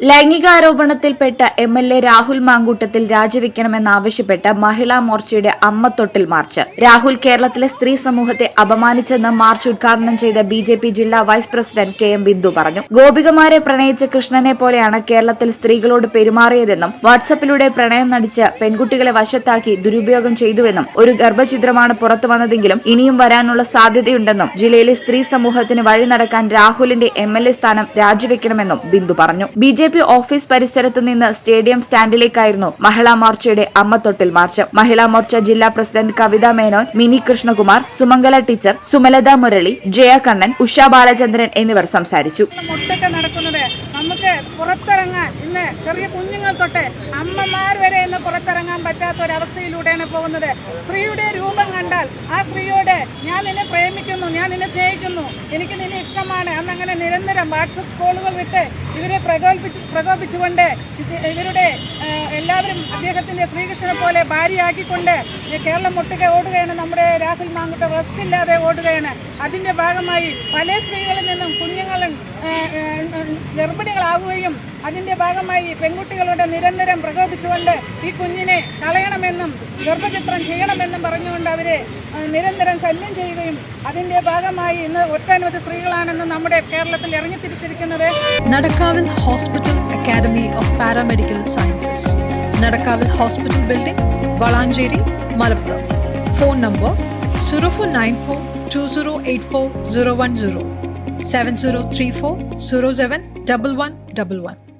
ലൈംഗികാരോപണത്തിൽപ്പെട്ട M L A Rahul Mankoottathil രാജിവെക്കണമെന്നാവശ്യപ്പെട്ട് Mahila മോർച്ചയുടെ അമ്മത്തൊട്ടിൽ march. Rahul കേരളത്തിലെ സ്ത്രീ സമൂഹത്തെ അപമാനിച്ചെന്ന് മാർച്ച് ഉദ്ഘാടനം ചെയ്ത ബി ജെ പി ജില്ലാ vice president K M Bindu പറഞ്ഞു. ഗോപികമാരെ പ്രണയിച്ച കൃഷ്ണനെ പോലെയാണ് കേരളത്തിൽ സ്ത്രീകളോട് പെരുമാറിയതെന്നും വാട്സപ്പിലൂടെ പ്രണയം നടിച്ച് പെൺകുട്ടികളെ വശത്താക്കി ദുരുപയോഗം ചെയ്തുവെന്നും ഒരു ഗർഭചിത്രമാണ് പുറത്തു വന്നതെങ്കിലും ഇനിയും വരാനുള്ള സാധ്യതയുണ്ടെന്നും ജില്ലയിലെ സ്ത്രീ സമൂഹത്തിന് വഴി നടക്കാൻ രാഹുലിന്റെ എം എൽ എ സ്ഥാനം രാജിവെക്കണമെന്നും ബിന്ദു പറഞ്ഞു. ബി ജെ ഓഫീസ് പരിസരത്തു നിന്ന് സ്റ്റേഡിയം സ്റ്റാൻഡിലേക്കായിരുന്നു മഹിളാ മോർച്ചയുടെ അമ്മത്തൊട്ടിൽ മാർച്ച്. മഹിളാ മോർച്ച ജില്ലാ പ്രസിഡന്റ് കവിത മേനോൻ മിനി കൃഷ്ണകുമാർ സുമംഗല ടീച്ചർ സുമലത മുരളി ജയ കണ്ണൻ ഉഷ ബാലചന്ദ്രൻ എന്നിവർ സംസാരിച്ചു. നമുക്ക് പുറത്തിറങ്ങാൻ ഇന്ന് ചെറിയ കുഞ്ഞുങ്ങൾ തൊട്ട് അമ്മമാർ വരെ ഇന്ന് പുറത്തിറങ്ങാൻ പറ്റാത്ത ഒരവസ്ഥയിലൂടെയാണ് പോകുന്നത്. സ്ത്രീയുടെ രൂപം കണ്ടാൽ ആ സ്ത്രീയോട് ഞാൻ നിന്നെ പ്രേമിക്കുന്നു ഞാൻ നിന്നെ സ്നേഹിക്കുന്നു എനിക്ക് നിന്നെ ഇഷ്ടമാണ് അന്നങ്ങനെ നിരന്തരം വാട്സപ്പ് കോളുകൾ വിട്ട് ഇവരെ പ്രകോപിപ്പിച്ച് പ്രകോപിച്ചുകൊണ്ട് ഇവരുടെ എല്ലാവരും അദ്ദേഹത്തിന്റെ ശ്രീകൃഷ്ണനെ പോലെ ഭാര്യയാക്കിക്കൊണ്ട് കേരളം മുട്ടുക ഓടുകയാണ്. നമ്മുടെ രാഹുൽ മാങ്കുട്ട റെസ്റ്റ് ഇല്ലാതെ ഓടുകയാണ്. അതിന്റെ ഭാഗമായി പല സ്ത്രീകളിൽ നിന്നും കുഞ്ഞുങ്ങളും ഗർഭിണികളാവുകയും അതിന്റെ ഭാഗമായി പെൺകുട്ടികളുടെ നിരന്തരം പ്രകോപിച്ചുകൊണ്ട് ഈ കുഞ്ഞിനെ കളയണമെന്നും ഗർഭചിത്രം ചെയ്യണമെന്നും പറഞ്ഞുകൊണ്ട് അവരെ നിരന്തരം ശല്യം ചെയ്യുകയും അതിന്റെ ഭാഗമായി ഇന്ന് ഒട്ടനവധി സ്ത്രീകളാണെന്ന് നമ്മുടെ കേരളത്തിൽ ഇറങ്ങിത്തിരിച്ചിരിക്കുന്നത് Nadakavil Hospital Academy of Paramedical Sciences. Nadakavil Hospital Building, Valanjeri, Malappuram. Phone number 0494 2084 010 7034 07 1111.